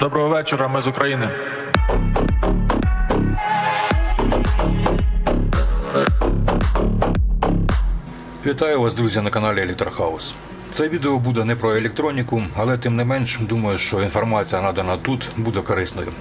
Доброго вечора, ми з України. Вітаю вас, друзі, на каналі Електрохаус. Це відео буде не про електроніку, але тим не менш думаю, що інформація надана тут буде корисною.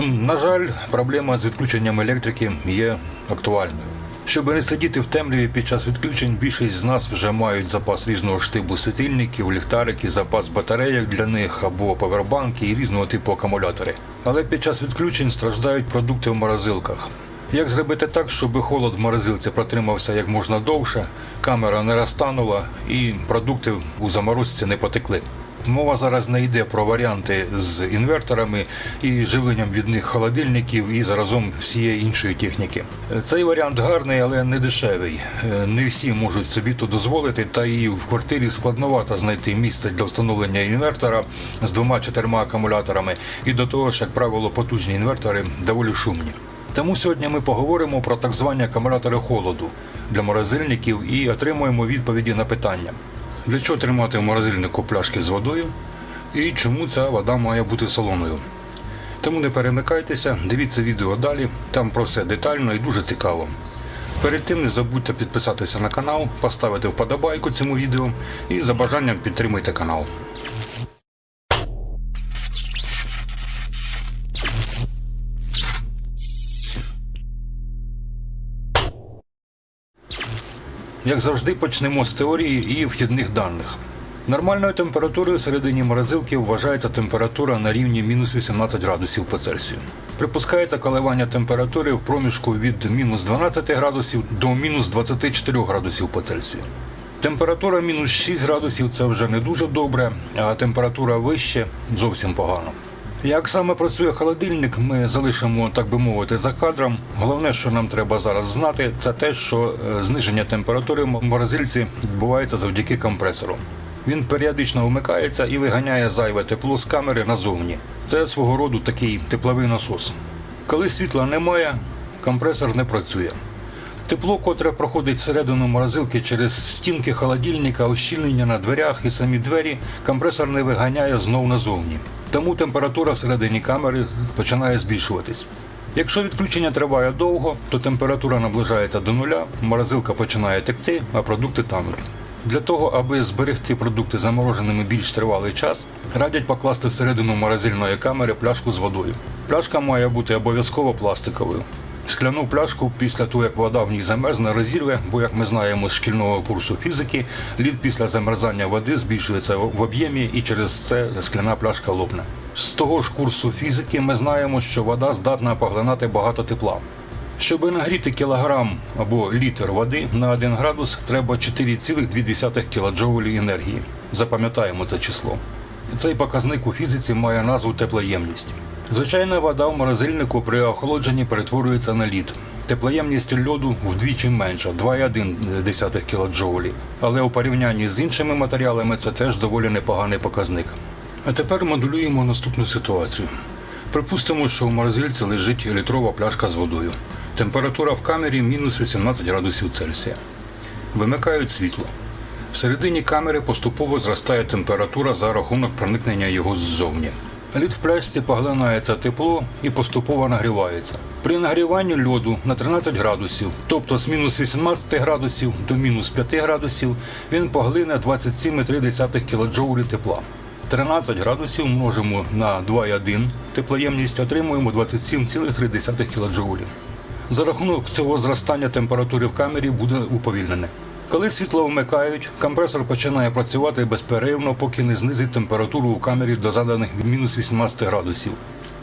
На жаль, проблема з відключенням електрики є актуальною. Щоб не сидіти в темряві під час відключень, більшість з нас вже мають запас різного штибу світильників, ліхтарики, запас батарейок для них або павербанки і різного типу акумулятори. Але під час відключень страждають продукти в морозилках. Як зробити так, щоб холод в морозилці протримався як можна довше, камера не розтанула і продукти у заморозці не потекли? Мова зараз не йде про варіанти з інверторами і живленням від них холодильників і заразом всієї іншої техніки. Цей варіант гарний, але не дешевий. Е, Не всі можуть собі то дозволити, та і в квартирі складновато знайти місце для встановлення інвертора з двома-чотирма акумуляторами. І до того ж, як правило, потужні інвертори доволі шумні. Тому сьогодні ми поговоримо про так звані акумулятори холоду для морозильників і отримуємо відповіді на питання. Для чого тримати в морозильнику пляшки з водою і чому ця вода має бути солоною. Тому не перемикайтеся, дивіться відео далі, там про все детально і дуже цікаво. Перед тим не забудьте підписатися на канал, поставити вподобайку цьому відео і за бажанням підтримайте канал. Як завжди, почнемо з теорії і вхідних даних. Нормальною температурою всередині морозилки вважається температура на рівні мінус 18 градусів по Цельсію. Припускається коливання температури в проміжку від мінус 12 градусів до мінус 24 градусів по Цельсію. Температура мінус 6 градусів це вже не дуже добре, а температура вище зовсім погано. Як саме працює холодильник, ми залишимо, так би мовити, за кадром. Головне, що нам треба зараз знати, це те, що е, зниження температури в морозильці відбувається завдяки компресору. Він періодично вмикається і виганяє зайве тепло з камери назовні. Це свого роду такий тепловий насос. Коли світла немає, компресор не працює. Тепло, котре проходить всередину морозилки через стінки холодильника, ощільнення на дверях і самі двері, компресор не виганяє знов назовні. Тому температура всередині камери починає збільшуватись. Якщо відключення триває довго, то температура наближається до нуля, морозилка починає текти, а продукти тануть. Для того, аби зберегти продукти замороженими більш тривалий час, радять покласти всередину морозильної камери пляшку з водою. Пляшка має бути обов'язково пластиковою. Скляну пляшку після того, як вода в ній замерзне, розірве, бо, як ми знаємо з шкільного курсу фізики, лід після замерзання води збільшується в об'ємі і через це скляна пляшка лопне. З того ж курсу фізики ми знаємо, що вода здатна поглинати багато тепла. Щоб нагріти кілограм або літр води на 1 градус, треба 4,2 кілоджоулі енергії. Запам'ятаємо це число. Цей показник у фізиці має назву теплоємність. Звичайна вода в морозильнику при охолодженні перетворюється на лід. Теплоємність льоду вдвічі менша 2,1 кілоджоулі. Але у порівнянні з іншими матеріалами це теж доволі непоганий показник. А тепер моделюємо наступну ситуацію. Припустимо, що в морозильці лежить літрова пляшка з водою. Температура в камері мінус 18 градусів Цельсія. Вимикають світло. Всередині камери поступово зростає температура за рахунок проникнення його ззовні. Лід в пляшці поглинається тепло і поступово нагрівається. При нагріванні льоду на 13 градусів, тобто з мінус 18 градусів до мінус 5 градусів, він поглине 27,3 кілоджоулі тепла. 13 градусів множимо на 2,1 теплоємність, отримуємо 27,3 кілоджоулі. За рахунок цього зростання температури в камері буде уповільнене. Коли світло вмикають, компресор починає працювати безперервно, поки не знизить температуру у камері до заданих мінус 18 градусів.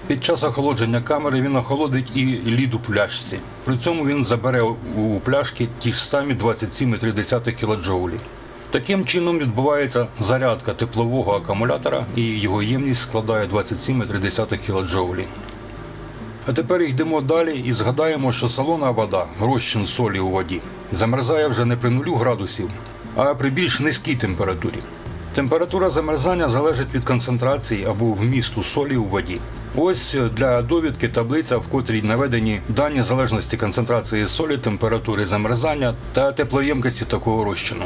Під час охолодження камери він охолодить і лід у пляшці. При цьому він забере у пляшки ті ж самі 27,3 кілоджоулі. Таким чином відбувається зарядка теплового акумулятора і його ємність складає 27,3 кілоджоулі. А тепер йдемо далі і згадаємо, що солона вода, розчин солі у воді, замерзає вже не при нулю градусів, а при більш низькій температурі. Температура замерзання залежить від концентрації або вмісту солі у воді. Ось для довідки таблиця, в котрій наведені дані залежності концентрації солі, температури замерзання та теплоємкості такого розчину.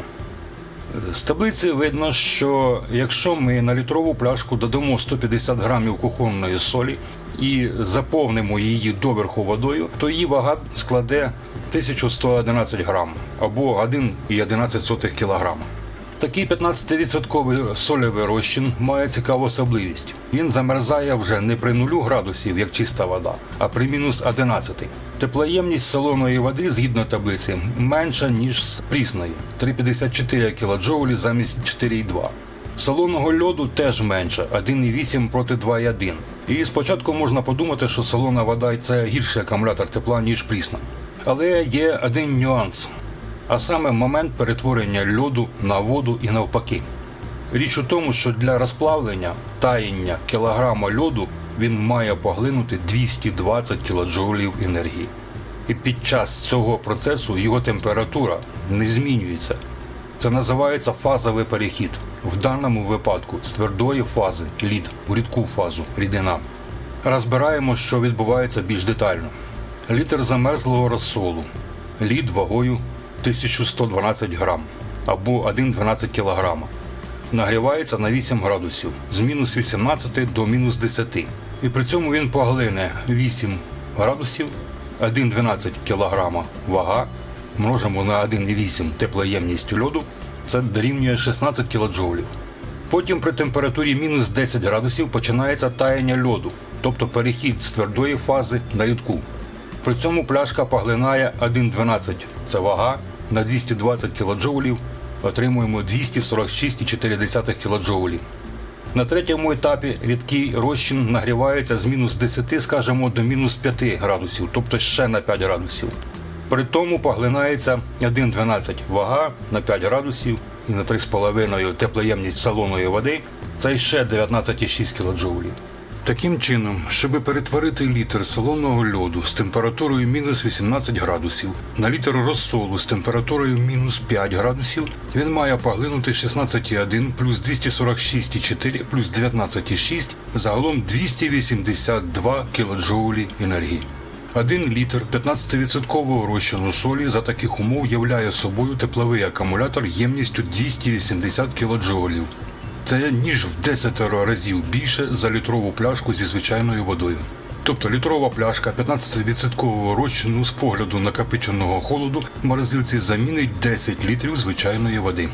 З таблиці видно, що якщо ми на літрову пляшку додамо 150 грамів кухонної солі і заповнимо її доверху водою, то її вага складе 1111 грам або 1,11 кілограма. Такий 15% сольовий розчин має цікаву особливість. Він замерзає вже не при 0 градусів, як чиста вода, а при мінус 11. Теплоємність солоної води згідно таблиці менша, ніж з прісної 3,54 кДж замість 4,2. Солоного льоду теж менше 1,8 проти 2,1. І спочатку можна подумати, що солона вода це гірший акумулятор тепла, ніж прісна. Але є один нюанс а саме момент перетворення льоду на воду і навпаки. Річ у тому, що для розплавлення таяння кілограма льоду він має поглинути 220 кДж енергії. І під час цього процесу його температура не змінюється. Це називається фазовий перехід. В даному випадку з твердої фази лід у рідку фазу рідина. Розбираємо, що відбувається більш детально. Літр замерзлого розсолу. Лід вагою 1112 грам або 1,12 кг. Нагрівається на 8 градусів з мінус 18 до мінус 10. І при цьому він поглине 8 градусів, 1,12 кг вага, множимо на 1,8 теплоємність льоду, це дорівнює 16 кДж. Потім при температурі мінус 10 градусів починається таяння льоду, тобто перехід з твердої фази на рідку. При цьому пляшка поглинає 1,12 це вага на 220 кДж, отримуємо 246,4 кДж. На третьому етапі рідкий розчин нагрівається з мінус 10, скажімо, до мінус 5 градусів, тобто ще на 5 градусів. При тому поглинається 1,12 вага на 5 градусів і на 3,5 теплоємність салонної води це ще 19,6 кДж. Таким чином, щоб перетворити літр солоного льоду з температурою мінус 18 градусів на літр розсолу з температурою мінус 5 градусів, він має поглинути 16,1 плюс 246,4 плюс 19,6 загалом 282 кДж енергії. Один літр 15% розчину солі за таких умов являє собою тепловий акумулятор ємністю 280 кДж. Це ніж в 10 разів більше за літрову пляшку зі звичайною водою. Тобто літрова пляшка 15% розчину з погляду накопиченого холоду в морозилці замінить 10 літрів звичайної води.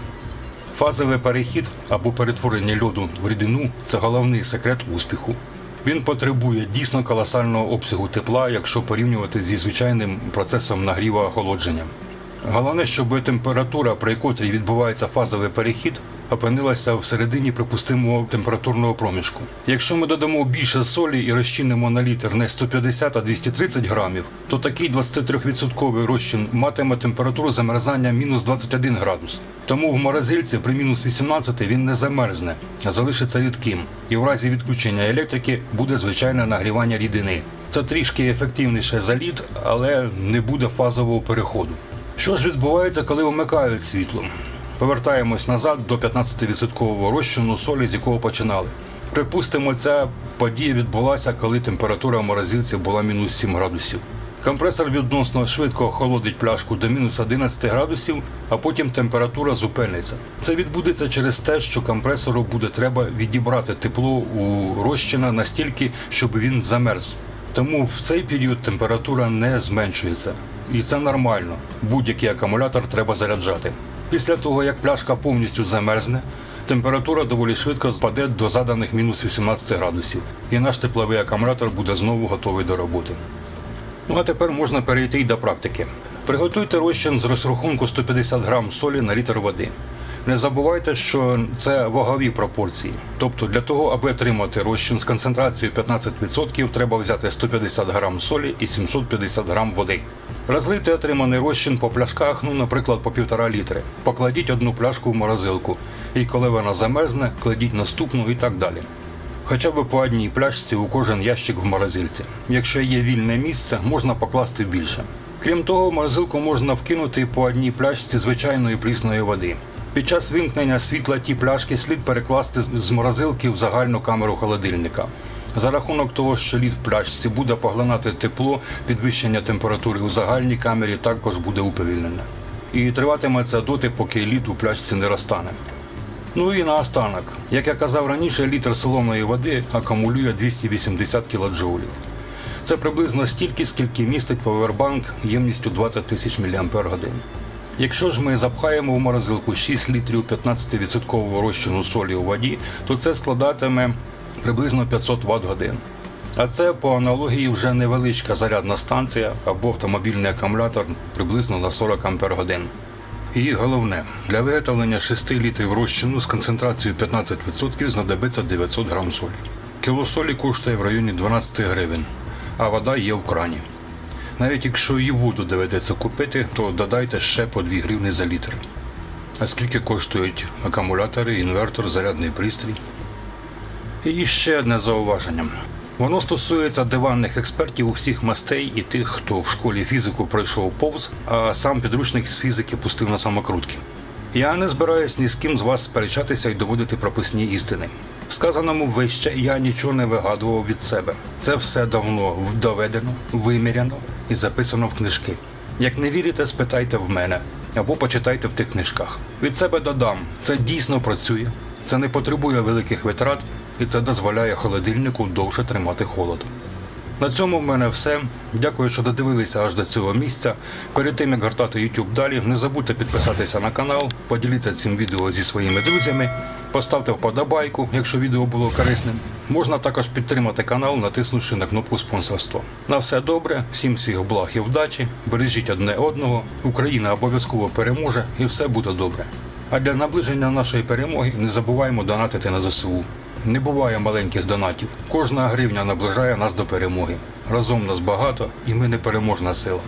Фазовий перехід або перетворення льоду в рідину це головний секрет успіху. Він потребує дійсно колосального обсягу тепла, якщо порівнювати зі звичайним процесом нагріва охолодження. Головне, щоб температура, при котрій відбувається фазовий перехід, опинилася в середині припустимого температурного проміжку. Якщо ми додамо більше солі і розчинимо на літр не 150, а 230 грамів, то такий 23% розчин матиме температуру замерзання мінус 21 градус. Тому в морозильці при мінус 18 він не замерзне, а залишиться рідким. І в разі відключення електрики буде звичайне нагрівання рідини. Це трішки ефективніше за лід, але не буде фазового переходу. Що ж відбувається, коли вмикають світло? Повертаємось назад до 15% розчину солі, з якого починали. Припустимо, ця подія відбулася, коли температура в морозилці була мінус 7 градусів. Компресор відносно швидко охолодить пляшку до мінус 11 градусів, а потім температура зупиниться. Це відбудеться через те, що компресору буде треба відібрати тепло у розчина настільки, щоб він замерз. Тому в цей період температура не зменшується. І це нормально. Будь-який акумулятор треба заряджати. Після того, як пляшка повністю замерзне, температура доволі швидко впаде до заданих мінус 18 градусів, і наш тепловий акумулятор буде знову готовий до роботи. Ну а тепер можна перейти й до практики. Приготуйте розчин з розрахунку 150 грам солі на літр води. Не забувайте, що це вагові пропорції. Тобто для того, аби отримати розчин з концентрацією 15%, треба взяти 150 грам солі і 750 грам води. Розлийте отриманий розчин по пляшках, ну, наприклад, по півтора літри. Покладіть одну пляшку в морозилку, і коли вона замерзне, кладіть наступну і так далі. Хоча б по одній пляшці у кожен ящик в морозильці. Якщо є вільне місце, можна покласти більше. Крім того, в морозилку можна вкинути по одній пляшці звичайної прісної води. Під час вимкнення світла ті пляшки слід перекласти з морозилки в загальну камеру холодильника. За рахунок того, що лід в пляшці буде поглинати тепло, підвищення температури у загальній камері також буде уповільнене. І триватиме це доти, поки лід у пляшці не розтане. Ну і наостанок, як я казав раніше, літр солоної води акумулює 280 кДж. Це приблизно стільки, скільки містить повербанк ємністю 20 тисяч мАч. Якщо ж ми запхаємо в морозилку 6 літрів 15% розчину солі у воді, то це складатиме приблизно 500 Вт годин. А це по аналогії вже невеличка зарядна станція або автомобільний акумулятор приблизно на 40 Ампер годин. І головне, для виготовлення 6 літрів розчину з концентрацією 15% знадобиться 900 грам солі. Кіло солі коштує в районі 12 гривень, а вода є в крані. Навіть якщо і воду доведеться купити, то додайте ще по 2 гривні за літр. А скільки коштують акумулятори, інвертор, зарядний пристрій? І ще одне зауваження. Воно стосується диванних експертів усіх мастей і тих, хто в школі фізику пройшов повз, а сам підручник з фізики пустив на самокрутки. Я не збираюсь ні з ким з вас сперечатися і доводити прописні істини. Сказаному вище я нічого не вигадував від себе. Це все давно доведено, виміряно і записано в книжки. Як не вірите, спитайте в мене або почитайте в тих книжках. Від себе додам, це дійсно працює, це не потребує великих витрат і це дозволяє холодильнику довше тримати холод. На цьому в мене все. Дякую, що додивилися аж до цього місця. Перед тим як гортати YouTube далі, не забудьте підписатися на канал, поділіться цим відео зі своїми друзями, поставте вподобайку, якщо відео було корисним. Можна також підтримати канал, натиснувши на кнопку спонсорство. На все добре, всім всіх благ і вдачі, бережіть одне одного, Україна обов'язково переможе і все буде добре. А для наближення нашої перемоги не забуваємо донатити на ЗСУ. Не буває маленьких донатів. Кожна гривня наближає нас до перемоги. Разом нас багато і ми непереможна сила.